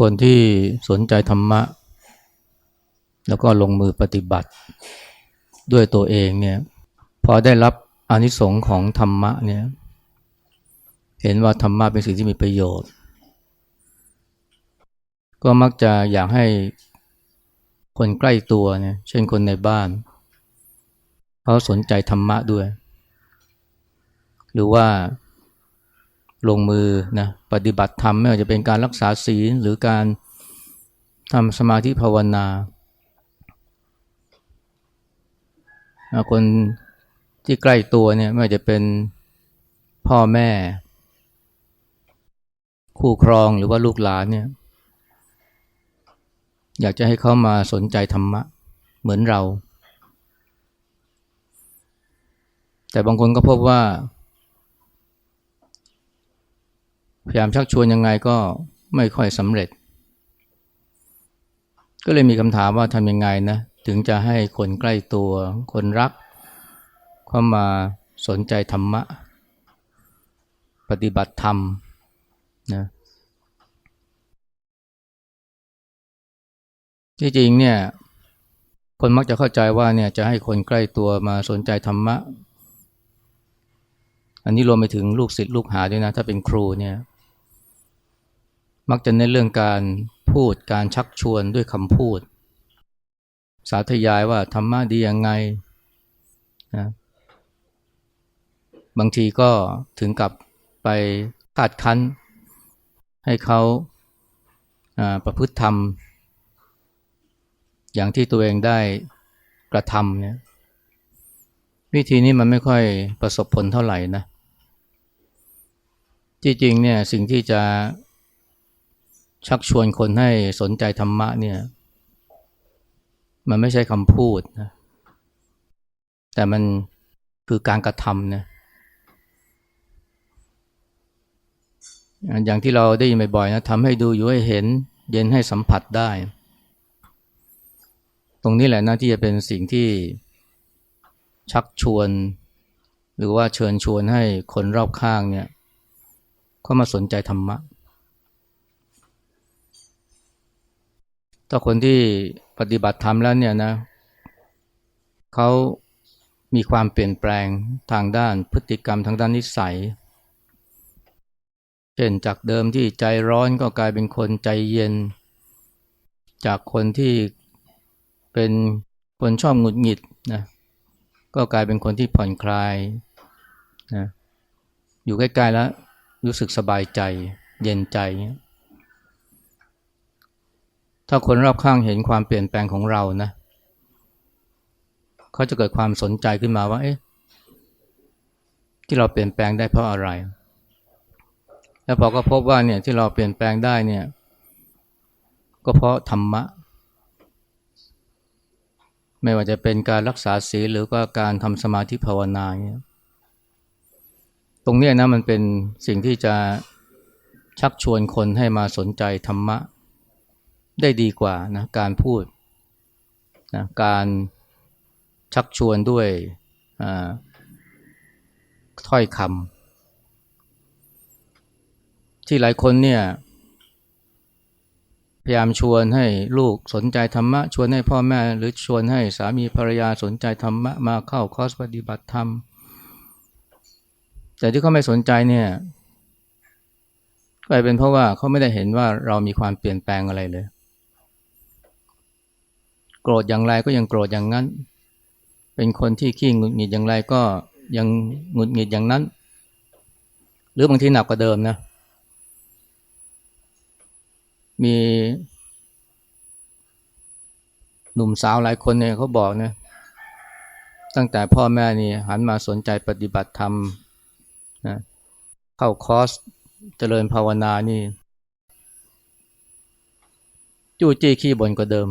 คนที่สนใจธรรมะ แล้วก็ลงมือปฏิบัติด้วยตัวเองเนี่ยพอได้รับอนิสงส์ของธรรมะเนี่ยเห็นว่าธรรมะเป็นสิ่งที่มีประโยชน์ ก็มักจะอยากให้คนใกล้ตัวเนี่ยเช่นคนในบ้านเขาสนใจธรรมะด้วย หรือว่า ลงมือนะปฏิบัติธรรมไม่ว่าจะเป็นการรักษาศีลหรือการทำสมาธิภาวนา คนที่ใกล้ตัวเนี่ยไม่ว่าจะเป็นพ่อแม่ คู่ครองหรือว่าลูกหลานเนี่ยอยากจะให้เขามาสนใจธรรมะเหมือนเรา แต่บางคนก็พบว่า พยายามชักชวนยังไงก็ไม่ค่อยสำเร็จ ก็เลยมีคำถามว่าทำยังไงนะ ถึงจะให้คนใกล้ตัว คนรักเข้ามาสนใจธรรมะ ปฏิบัติธรรมนะที่จริงเนี่ยคนมักจะเข้าใจว่าเนี่ยจะให้คนใกล้ตัวมาสนใจธรรมะ อันนี้รวมไปถึงลูกศิษย์ลูกหาด้วยนะ ถ้าเป็นครูเนี่ย มักจะเน้นเรื่องการพูดการชักชวนด้วยคำพูด สาธยายว่าธรรมะดียังไงนะบางทีก็ถึงกับไปคาดคั้น ให้เขาประพฤติธรรม อย่างที่ตัวเองได้กระทำเนี่ยวิธีนี้มันไม่ค่อยประสบผลเท่าไหร่นะ จริงๆเนี่ยสิ่งที่จะ ชักชวนคนให้สนใจธรรมะเนี่ย มันไม่ใช่คำพูดนะแต่มันคือการกระทำนะอย่างที่เราได้ยินบ่อยๆนะทำให้ดูอยู่ให้เห็น เย็นให้สัมผัสได้ ตรงนี้แหละนะที่จะเป็นสิ่งที่ชักชวน หรือว่าเชิญชวนให้คนรอบข้างเนี่ยเข้ามาสนใจธรรมะ ถ้าคนที่ปฏิบัติธรรมแล้วเนี่ยนะเขามีความเปลี่ยนแปลงทางด้านพฤติกรรมทางด้านนิสัย เช่นจากเดิมที่ใจร้อนก็กลายเป็นคนใจเย็น จากคนที่เป็นคนชอบหงุดหงิดนะก็กลายเป็นคนที่ผ่อนคลายนะอยู่ใกล้ๆแล้วรู้สึกสบายใจเย็นใจเงี้ย ถ้าคนรอบข้างเห็นความเปลี่ยนแปลงของเรานะเขาจะเกิดความสนใจขึ้นมาว่า เอ๊ะ ที่เราเปลี่ยนแปลงได้เพราะอะไร แล้วพอก็พบว่าเนี่ยที่เราเปลี่ยนแปลงได้เนี่ย ก็เพราะธรรมะ ไม่ว่าจะเป็นการรักษาศีลหรือก็การทำสมาธิภาวนาเนี่ยตรงนี้นะมันเป็นสิ่งที่จะชักชวนคนให้มาสนใจธรรมะ ได้ดีกว่านะการพูดนะการชักชวนด้วยถ้อยคำที่หลายคนเนี่ยพยายามชวนให้ลูกสนใจธรรมะ ชวนให้พ่อแม่ หรือชวนให้สามีภรรยาสนใจธรรมะ มาเข้าคอร์สปฏิบัติธรรม แต่ที่เขาไม่สนใจเนี่ยก็เป็นเพราะว่าเขาไม่ได้เห็นว่าเรามีความเปลี่ยนแปลงอะไรเลย โกรธอย่างไรก็ยังโกรธอย่างนั้น เป็นคนที่ขี้หงุดหงิดอย่างไรก็ยังหงุดหงิดอย่างนั้น หรือบางทีหนักกว่าเดิมนะ มี หนุ่มสาวหลายคนเนี่ยเขาบอกนะตั้งแต่พ่อแม่นี่หันมาสนใจปฏิบัติธรรมนะเข้าคอร์สเจริญภาวนานี่ จู้จี้ขี้บ่นกว่าเดิม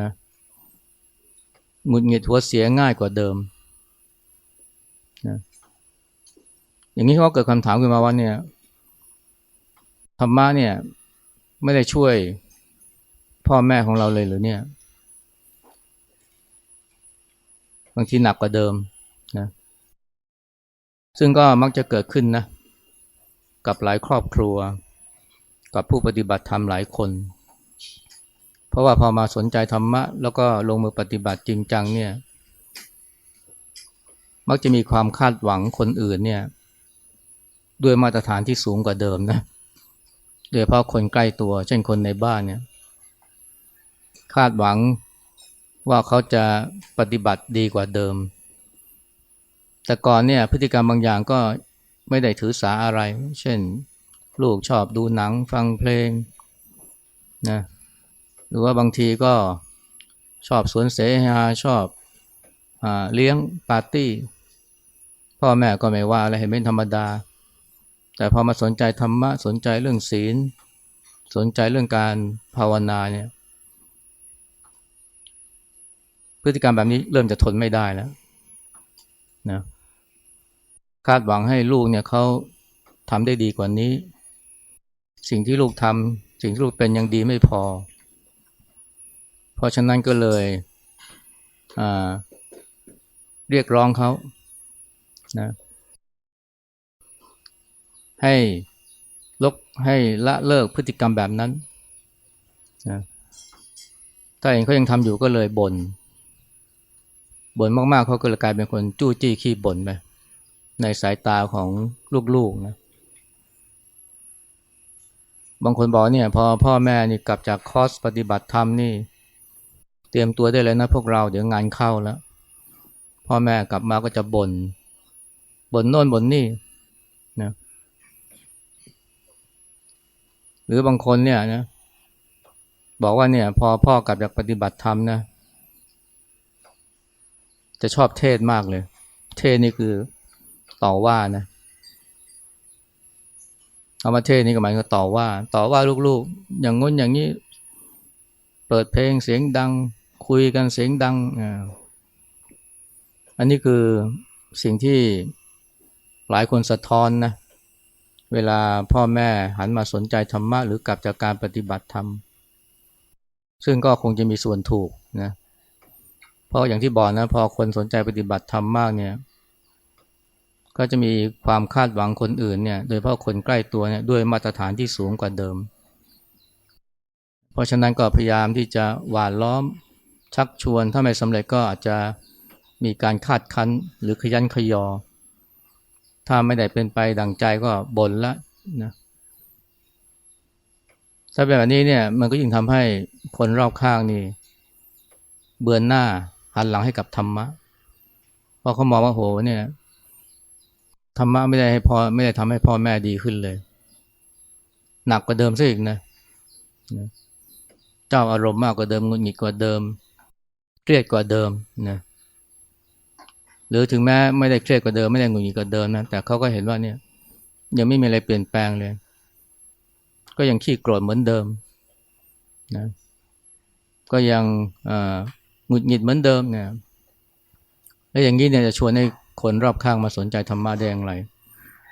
นะ หงุดหงิดหัวเสียง่ายกว่าเดิมนะอย่างนี้เขาเกิดคำถามขึ้นมาว่าเนี่ยธรรมะเนี่ยไม่ได้ช่วยพ่อแม่ของเราเลยหรือเนี่ยบางทีหนักกว่าเดิมนะซึ่งก็มักจะเกิดขึ้นนะ กับหลายครอบครัว กับผู้ปฏิบัติธรรมหลายคน เพราะว่าพอมาสนใจธรรมะ แล้วก็ลงมือปฏิบัติจริงจังเนี่ย มักจะมีความคาดหวังคนอื่นเนี่ย ด้วยมาตรฐานที่สูงกว่าเดิมนะโดยเฉพาะคนใกล้ตัว เช่นคนในบ้านเนี่ย คาดหวังว่าเขาจะปฏิบัติดีกว่าเดิม แต่ก่อนเนี่ยพฤติกรรมบางอย่างก็ไม่ได้ถือสาอะไร เช่น ลูกชอบดูหนังฟังเพลงนะ หรือว่าบางทีก็ชอบสวนเสหาชอบอเลี้ยงปาร์ตี้ พ่อแม่ก็ไม่ว่าอะไรเห็นเป็นธรรมดา แต่พอมาสนใจธรรมะสนใจเรื่องศีล สนใจเรื่องการภาวนาเนี่ยพฤติกรรมแบบนี้เริ่มจะทนไม่ได้แล้วนะคาดหวังให้ลูกเนี่ยเขาทำได้ดีกว่านี้ สิ่งที่ลูกทำสิ่งที่ลูกเป็นยังดีไม่พอ เพราะฉะนั้นก็เลยเรียกร้องเขานะให้ลกให้ละเลิกพฤติกรรมแบบนั้นนะถ้าเองเขายังทำอยู่ก็เลยบน่นบ่นมากๆเขาก็เลยกลายเป็นคนจู้จี้ขี้บ่นไปในสายตาของลูกๆนะบางคนบอกเนี่ยพอพ่อแม่นี่กลับจากคอร์สปฏิบัติธรรมนี่ เตรียมตัวได้เลยนะพวกเราเดี๋ยวงานเข้าแล้วพ่อแม่กลับมาก็จะบน่นบ่นโน่นบ่นนี่นะหรือบางคนเนี่ยนะบอกว่าเนี่ย พอพ่อกลับจากปฏิบัติธรรมนะ จะชอบเทศมากเลย เทศนี่คือต่อว่านะเอามาเทศนี่ก็หมายถึงต่อว่า ต่อว่าลูกๆ อย่างง้นอย่างนี้ เปิดเพลงเสียงดัง คุยกันเสียงดัง อันนี้คือสิ่งที่หลายคนสะท้อนนะ เวลาพ่อแม่หันมาสนใจธรรมะ หรือกลับจากการปฏิบัติธรรม ซึ่งก็คงจะมีส่วนถูกนะ เพราะอย่างที่บอกนะ พอคนสนใจปฏิบัติธรรมมากเนี่ย ก็จะมีความคาดหวังคนอื่นเนี่ย โดยเฉพาะคนใกล้ตัวเนี่ยด้วยมาตรฐานที่สูงกว่าเดิม เพราะฉะนั้นก็พยายามที่จะหวานล้อม ชักชวนถ้าไม่สำเร็จก็อาจจะมีการคาดคั้นหรือขยันขยอ ถ้าไม่ได้เป็นไปดังใจก็บ่นละนะถ้าเป็นแบบนี้เนี่ยมันก็ยิ่งทำให้คนรอบข้างนี่ เบือนหน้าหันหลังให้กับธรรมะ เพราะเขามองว่าโหเนี่ยธรรมะไม่ได้ให้พ่อไม่ได้ทำให้พ่อแม่ดีขึ้นเลย หนักกว่าเดิมซะอีกนะเจ้าอารมณ์มากกว่าเดิมงุนหงิดกว่าเดิม รียดกว่าเดิมนะหรือถึงแม้ไม่ได้เครียดกว่าเดิมไม่ได้งุนหงิดกว่าเดิมนะแต่เขาก็เห็นว่าเนี่ย ยังไม่มีอะไรเปลี่ยนแปลงเลย ก็ยังขี้โกรธเหมือนเดิมนะก็ยังหงุดหงิดเหมือนเดิมเนี่ยแล้วอย่างนี้เนี่ยจะชวนให้คนรอบข้างมาสนใจธรรมะได้อย่างไร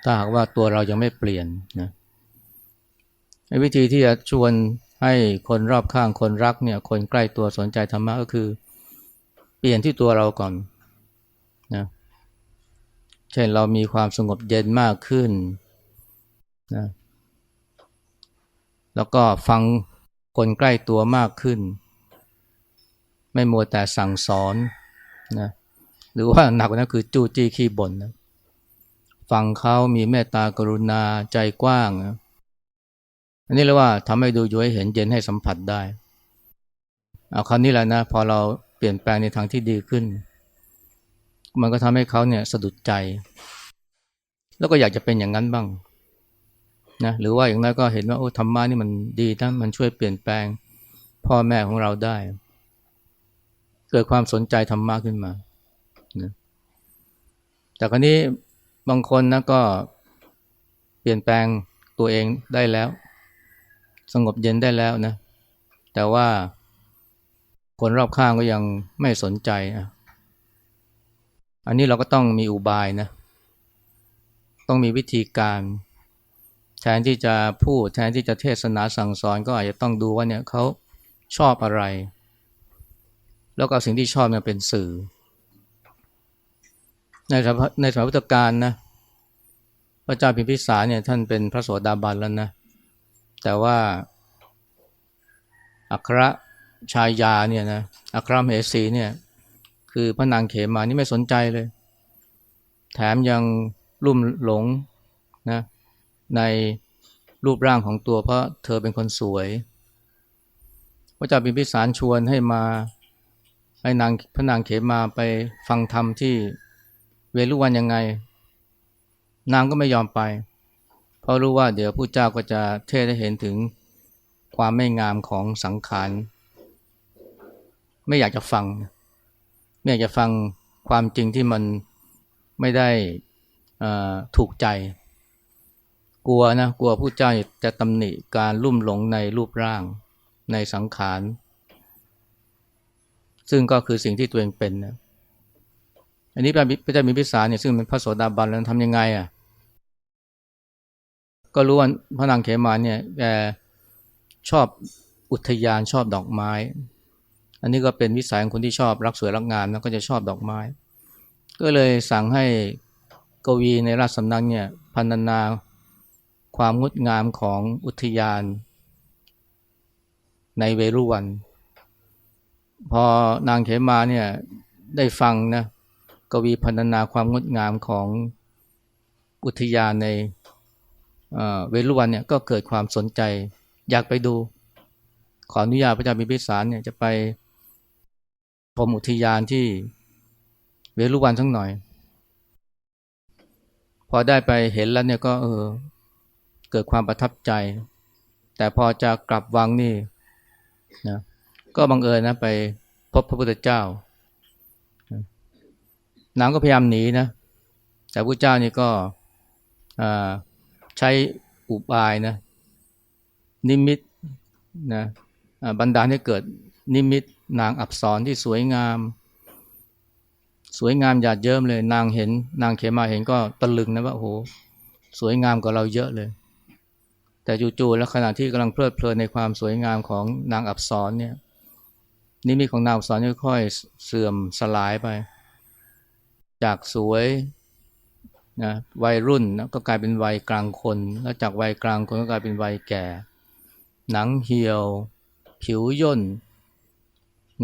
ถ้าหากว่าตัวเรายังไม่เปลี่ยนนะวิธีที่จะชวนให้คนรอบข้างคนรักเนี่ย คนใกล้ตัวสนใจธรรมะก็คือ เปลี่ยนที่ตัวเราก่อนนะเช่นเรามีความสงบเย็นมากขึ้นนะแล้วก็ฟังคนใกล้ตัวมากขึ้น ไม่มัวแต่สั่งสอนนะหรือว่าหนักกว่านั้นคือจู้จี้ขี้บ่นนะฟังเขามีเมตตากรุณาใจกว้างนะอันนี้เรียกว่าทำให้ดูย้อยเห็นเย็นให้สัมผัสได้เอาคราวนี้แหละนะ พอเรา เปลี่ยนแปลงในทางที่ดีขึ้น มันก็ทำให้เขาเนี่ยสะดุดใจ แล้วก็อยากจะเป็นอย่างนั้นบ้างนะหรือว่าอย่างนั้นก็เห็นว่าโอ้ธรรมะนี่มันดีนะมันช่วยเปลี่ยนแปลงพ่อแม่ของเราได้ เกิดความสนใจธรรมะขึ้นมานะแต่ครนี้บางคนนะก็เปลี่ยนแปลงตัวเองได้แล้ว สงบเย็นได้แล้วนะ แต่ว่า คนรอบข้างก็ยังไม่สนใจอะอันนี้เราก็ต้องมีอุบายนะ ต้องมีวิธีการ แทนที่จะพูดแทนที่จะเทศนาสั่งสอนก็อาจจะต้องดูว่าเนี่ยเขาชอบอะไร แล้วก็สิ่งที่ชอบเนี่ยเป็นสื่อ ในในสมัยพุทธกาลนะพระเจ้าพิมพิสารเนี่ยท่านเป็นพระโสดาบันแล้วนะ แต่ว่าอัคร ชายยาเนี่ยนะอัครมเหสีเนี่ยคือพระนางเขมานี่ไม่สนใจเลย แถมยังลุ่มหลงนะในรูปร่างของตัวเพราะเธอเป็นคนสวยพระเจ้าพิมพิสารชวนให้มาให้นางพระนางเขมาไปฟังธรรมที่เวลุวันยังไง นางก็ไม่ยอมไป เพราะรู้ว่าเดี๋ยวผู้เจ้าก็จะเทศให้เห็นถึงความไม่งามของสังขาร ไม่อยากจะฟัง ไม่อยากจะฟังความจริงที่มันไม่ได้ถูกใจ กลัวนะกลัวผู้เจ้าจะตำหนิการลุ่มหลงในรูปร่างในสังขาร ซึ่งก็คือสิ่งที่ตัวเองเป็นนะอันนี้พระเจ้ามีพิสารเนี่ยซึ่งเป็นพระโสดาบันแล้วทำยังไงอะก็รู้ว่าพระนางเขมาเนี่ยแกชอบอุทยานชอบดอกไม้ อันนี้ก็เป็นวิสัยของคนที่ชอบรักสวยรักงามแล้วก็จะชอบดอกไม้ ก็เลยสั่งให้กวีในราชสำนักเนี่ยพันนาความงดงามของอุทยาน ในเวรุวัน พอนางเขมาเนี่ยได้ฟังนะกวีพันนาความงดงามของอุทยานในเวรุวันเนี่ยก็เกิดความสนใจ อยากไปดู ขออนุญาตพระเจ้าพิพิสารเนี่ยจะไป ชมอุทยานที่เวรุวันสักหน่อย พอได้ไปเห็นแล้วเนี่ยก็เออเกิดความประทับใจ แต่พอจะกลับวังนี่นะก็บังเอิญนะไปพบพระพุทธเจ้านางก็พยายามหนีนะ แต่พระเจ้านี่ก็ใช้อุบายนะนิมิตนะบรรดาให้เกิดนิมิต นางอับสรที่สวยงาม สวยงามหยาดเยิ้มเลย นางเห็น นางเขมาเห็นก็ตะลึงนะว่าโอ้โหสวยงามกว่าเราเยอะเลย แต่จู่ๆแล้วขณะที่กำลังเพลิดเพลินในความสวยงามของนางอับสรเนี่ยนิมิตของนางอับสรค่อยๆเสื่อมสลายไป จากสวยนะวัยรุ่นนะก็กลายเป็นวัยกลางคน แล้วจากวัยกลางคนก็กลายเป็นวัยแก่ หนังเหี่ยว ผิวย่น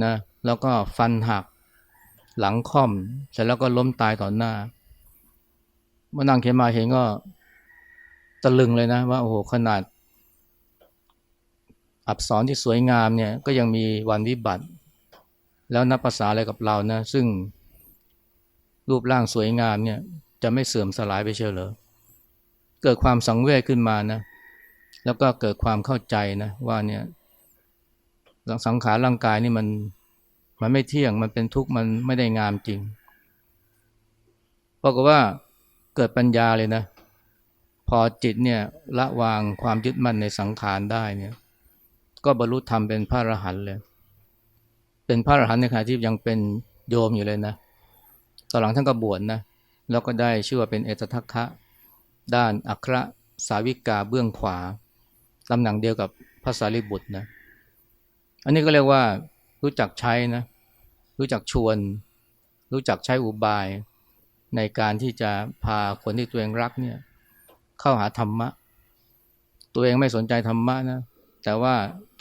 นะแล้วก็ฟันหัก หลังค่อม เสร็จแล้วก็ล้มตายต่อหน้าเมื่อนางเขมาเห็นก็ตะลึงเลยนะว่าโอ้โหขนาด อับสรที่สวยงามเนี่ยก็ยังมีวันวิบัติ แล้วนับภาษาอะไรกับเรานะ ซึ่งรูปร่างสวยงามเนี่ย จะไม่เสื่อมสลายไปเชียวเหรอเกิดความสังเวชขึ้นมานะ แล้วก็เกิดความเข้าใจนะว่าเนี่ย สังขารร่างกายนี่มันมันไม่เที่ยงมันเป็นทุกข์มันไม่ได้งามจริงเพราะว่าเกิดปัญญาเลยนะ พอจิตเนี่ยละวางความยึดมั่นในสังขารได้เนี่ย ก็บรรลุธรรมเป็นพระอรหันต์เลย เป็นพระอรหันต์ในขณะที่ยังเป็นโยมอยู่เลยนะตอนหลังท่านก็บวชนะแล้วก็ได้ชื่อว่าเป็นเอตทัคคะด้านอัครสาวิกาเบื้องขวาตำแหน่งเดียวกับพระสารีบุตรนะ อันนี้ก็เรียกว่ารู้จักใช้นะ รู้จักชวน รู้จักใช้อุบายในการที่จะพาคนที่ตัวเองรักเนี่ยเข้าหาธรรมะ ตัวเองไม่สนใจธรรมะนะ แต่ว่า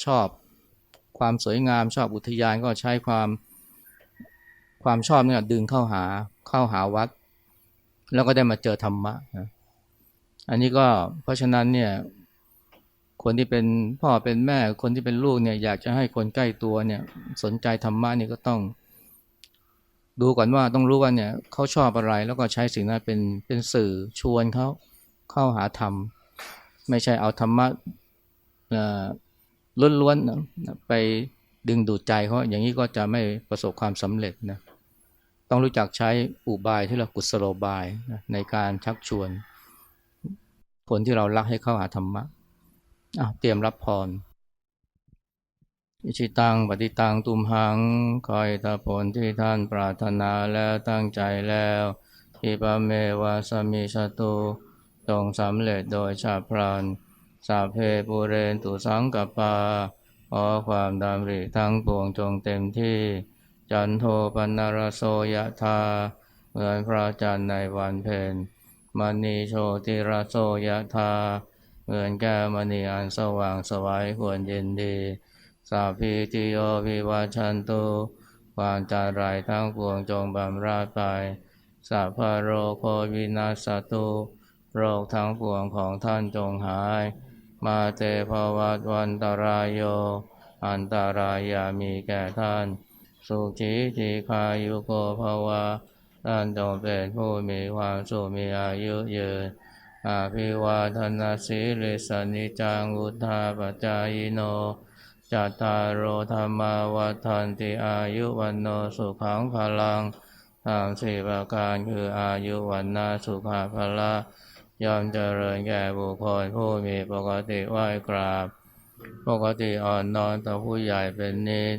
ชอบความสวยงามชอบอุทยานก็ใช้ความความชอบเนี่ยดึงเข้าหาเข้าหาวัด แล้วก็ได้มาเจอธรรมะนะอันนี้ก็เพราะฉะนั้นเนี่ย คนที่เป็นพ่อเป็นแม่คนที่เป็นลูกเนี่ยอยากจะให้คนใกล้ตัวเนี่ยสนใจธรรมะนี่ก็ต้อง ดูก่อนว่าต้องรู้ว่าเนี่ยเขาชอบอะไรแล้วก็ใช้สิ่งนั้นเป็นเป็นสื่อชวนเขาเข้าหาธรรม ไม่ใช่เอาธรรมะล้วนๆไปดึงดูดใจเขาอย่างนี้ก็จะไม่ประสบความสำเร็จนะต้องรู้จักใช้อุบายที่เรากุศโลบายในการชักชวน คนที่เรารักให้เข้าหาธรรมะ เตรียมรับพรอิชิตังปฏิตังตุมหัง คอยตาผลที่ท่านปรารถนาแล้วตั้งใจแล้วอิปเมวาสมิชตุจงสำเร็จโดยชาพรานสาเพปูเรนตุสังกปาขอความดำริทั้งปวงจงเต็มที่ จันโทปนารโสยธาเหมือนพระจันทร์ในวันเพ็ญมณีโชติรโสยธา เหมือนแก้มณีอันสว่างสวายควรเย็นดีสาพีติโยวิวัชันตุความจารายทั้งปวงจงบำราดไปสัพพโรโควินาสตุโรคทั้งปวงของท่านจงหาย มาเตภวัตวันตรายโย อันตรายามีแก่ท่าน สุขีทีคายุโกภาวะท่านจงเป็นผู้มีความสุขมีอายุยืน อาภิวาทนาสีลิสนิจังุทธาปจายโนจัตตารโอธรรมาวัฏันติอายุวันโนสุขังพลังตามสี่ประการคืออายุวันนาสุขาพละย่อมเจริญแก่บุคคลผู้มีปกติไหว้กราบ ปกติอ่อนนอนต่อผู้ใหญ่เป็นนิด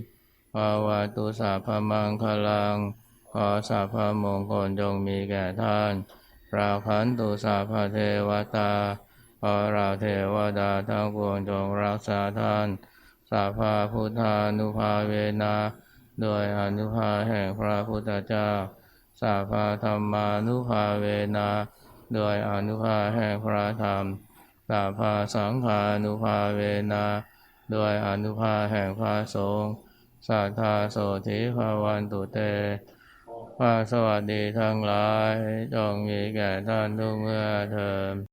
ภาวะตุสาพมังคลัง ขอสาพมงคลจงมีแก่ท่าน ราคันตุสาพเทวตาขอเราเทวดาทั้งปวงจงรักษาท่าน สาภาพุทธานุภาเวนาโดยอนุภาแห่งพระพุทธเจ้า สาภาธรรมานุภาเวนาโดยอนุภาแห่งพระธรรม สาภาสังฆานุภาเวนาโดยอนุภาแห่งพระสงฆ์สัทธาโสธิภาวันตุเต ภาคสวัสดีทั้งหลายจงมีแก่ท่านทุกเมื่อเทอม